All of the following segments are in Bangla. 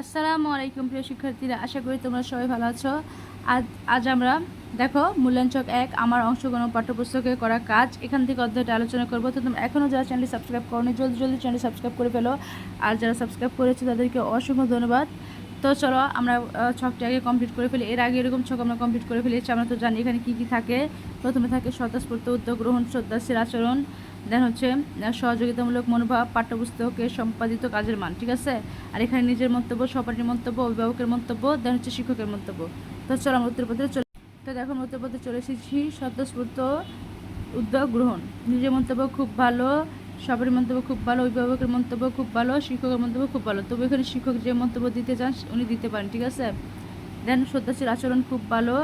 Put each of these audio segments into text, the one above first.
আসসালামু আলাইকুম প্রিয় শিক্ষার্থীরা, আশা করি তোমরা সবাই ভালো আছো। আজ আজ আমরা দেখো মূল্যাঞ্চক এক, আমার অংশগ্রহণ পাঠ্যপুস্তকে করা কাজ। এখান থেকে অধ্যায়টা আলোচনা করব। তো তোমরা এখনও যারা চ্যানেলটি সাবস্ক্রাইব করোনি, জলদি জলদি চ্যানেল সাবস্ক্রাইব করে ফেলো। আর যারা সাবস্ক্রাইব করেছে, তাদেরকে অসংখ্য ধন্যবাদ। তো চলো আমরা ছকটি আগে কমপ্লিট করে ফেলি। এর আগে এরকম ছক আমরা কমপ্লিট করে ফেলেছি। আমরা তো জানি এখানে কী কী থাকে। প্রথমে থাকে স্বতঃস্ফূর্ত উদ্যোগ, গ্রহণ শ্রদ্ধাশীল আচরণ। দেন হচ্ছে সহযোগিতামূলক মনোভাব, পাঠ্যপুস্তকে সম্পাদিত কাজের মান, ঠিক আছে? আর এখানে নিজের মন্তব্য, সহপাঠীর মন্তব্য, অভিভাবকের মন্তব্য, দেন হচ্ছে শিক্ষকের মন্তব্য। তো চলো আমরা উত্তরপত্রে চলে তো দেখো, আমরা চলে এসেছি, স্বতঃস্ফূর্ত উদ্যোগ গ্রহণ। নিজের মন্তব্য খুব ভালো সবারই মন্তব্য খুব ভালো, অভিভাবকের মন্তব্য খুব ভালো, শিক্ষকের মন্তব্য খুব ভালো। তবে এখানে শিক্ষক যে মন্তব্য দিতে চান, উনি দিতে পারেন, ঠিক আছে? দেন শ্রদ্ধাশীল আচরণ খুব ভালো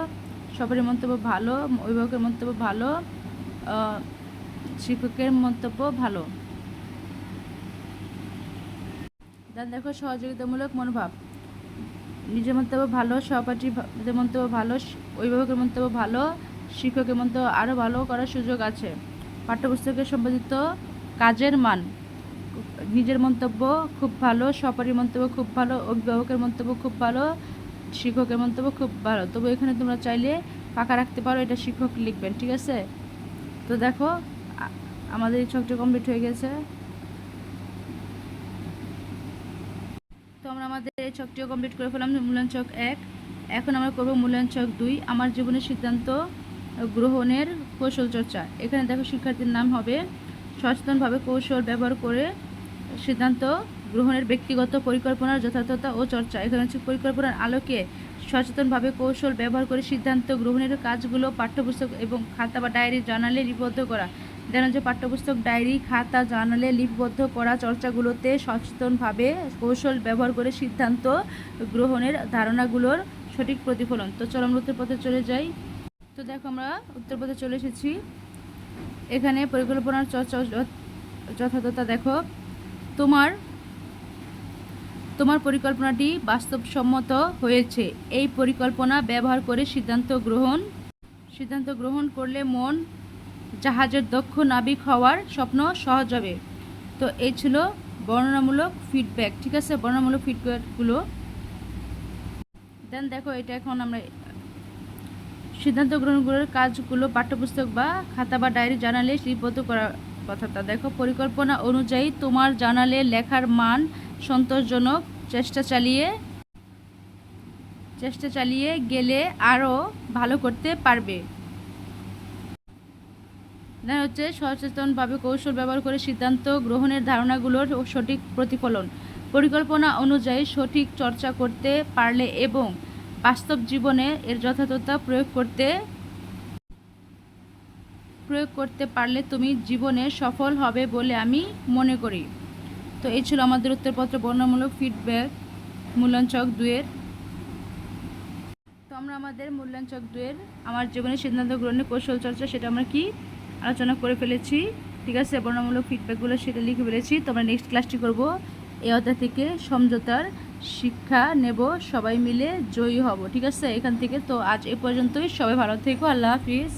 সবারই মন্তব্য ভালো, অভিভাবকের মন্তব্য ভালো শিক্ষকের মন্তব্য ভালো। দেন দেখো সহযোগিতামূলক মনোভাব। নিজের মন্তব্য ভালো সহপাঠীদের মন্তব্য ভালো, অভিভাবকের মন্তব্য ভালো, শিক্ষকের মন্তব্য আরও ভালো করার সুযোগ আছে। পাঠ্যপুস্তকে সম্পাদিত কাজের মান। নিজের মন্তব্য খুব ভালো, সহপাঠীর মন্তব্য খুব ভালো, অভিভাবকের মন্তব্য খুব ভালো, শিক্ষকের মন্তব্য খুব ভালো। তবু এখানে তোমরা চাইলে ফাঁকা রাখতে পারো, এটা শিক্ষক লিখবেন, ঠিক আছে? তো দেখো আমাদের ছকটা কমপ্লিট হয়ে গেছে। তো আমরা আমাদের এই ছকটিও কমপ্লিট করে ফেলাম মূল্যায়ন ছক এক। এখন আমরা করব মূল্যায়ন ছক দুই। আমার জীবনের সিদ্ধান্ত গ্রহণের কৌশল চর্চা। এখানে দেখো শিক্ষার্থীর নাম হবে সচেতনভাবে কৌশল ব্যবহার করে সিদ্ধান্ত গ্রহণের ব্যক্তিগত পরিকল্পনার যথার্থতা ও চর্চা। এখানে হচ্ছে পরিকল্পনার আলোকে সচেতনভাবে কৌশল ব্যবহার করে সিদ্ধান্ত গ্রহণের কাজগুলো পাঠ্যপুস্তক এবং খাতা বা ডায়েরি জার্নালে লিপিবদ্ধ করা। দেন যে পাঠ্যপুস্তক, ডায়েরি, খাতা জার্নালে লিপিবদ্ধ করা চর্চাগুলোতে সচেতনভাবে কৌশল ব্যবহার করে সিদ্ধান্ত গ্রহণের ধারণাগুলোর সঠিক প্রতিফলন। তো চলো আমরা উত্তর পথে চলে যাই। তো দেখো আমরা উত্তর পথে চলে এসেছি। এখানে পরিকল্পনার চর্চা যথ- যথার্থতা দেখো। তোমার তোমার পরিকল্পনাটি বাস্তবসম্মত হয়েছে। এই পরিকল্পনা ব্যবহার করে সিদ্ধান্ত গ্রহণ সিদ্ধান্ত গ্রহণ করলে মন জাহাজের দক্ষ নাবিক হওয়ার স্বপ্ন সহজ হবে। তো এই ছিল বর্ণনামূলক ফিডব্যাক ঠিক আছে? বর্ণনামূলক ফিডব্যাকগুলো দেন দেখো, এটা এখন আমরা সিদ্ধান্ত গ্রহণগুলোর কাজগুলো পাঠ্যপুস্তক বা খাতা বা ডায়েরি জানালে লিপিবদ্ধ করার কথাটা। দেখো, পরিকল্পনা অনুযায়ী তোমার জানালে লেখার মান সন্তোষজনক চেষ্টা চালিয়ে চেষ্টা চালিয়ে গেলে আরও ভালো করতে পারবে। দেন হচ্ছে সচেতনভাবে কৌশল ব্যবহার করে সিদ্ধান্ত গ্রহণের ধারণাগুলোর সঠিক প্রতিফলন। পরিকল্পনা অনুযায়ী সঠিক চর্চা করতে পারলে এবং বাস্তব জীবনে এর যথাযথতা প্রয়োগ করতে প্রয়োগ করতে পারলে তুমি জীবনে সফল হবে বলে আমি মনে করি। তো এই ছিল আমাদের উত্তরপত্র বর্ণমূলক ফিডব্যাক মূল্যাঞ্চক দুয়ের তো আমরা আমাদের মূল্যাঞ্চক দুয়ের আমার জীবনের সিদ্ধান্ত গ্রহণের কৌশল চর্চা, সেটা আমরা কি আলোচনা করে ফেলেছি। ঠিক আছে বর্ণমূলক ফিডব্যাকগুলো সেটা লিখে ফেলেছি। তো আমরা নেক্সট ক্লাসটি করব। এই অধ্যায় থেকে সমঝোতার শিক্ষা নেব, সবাই মিলে জয়ী হব। ঠিক আছে, এখান থেকে। তো আজ এ পর্যন্তই। সবাই ভালো থেকো। আল্লাহ হাফিজ।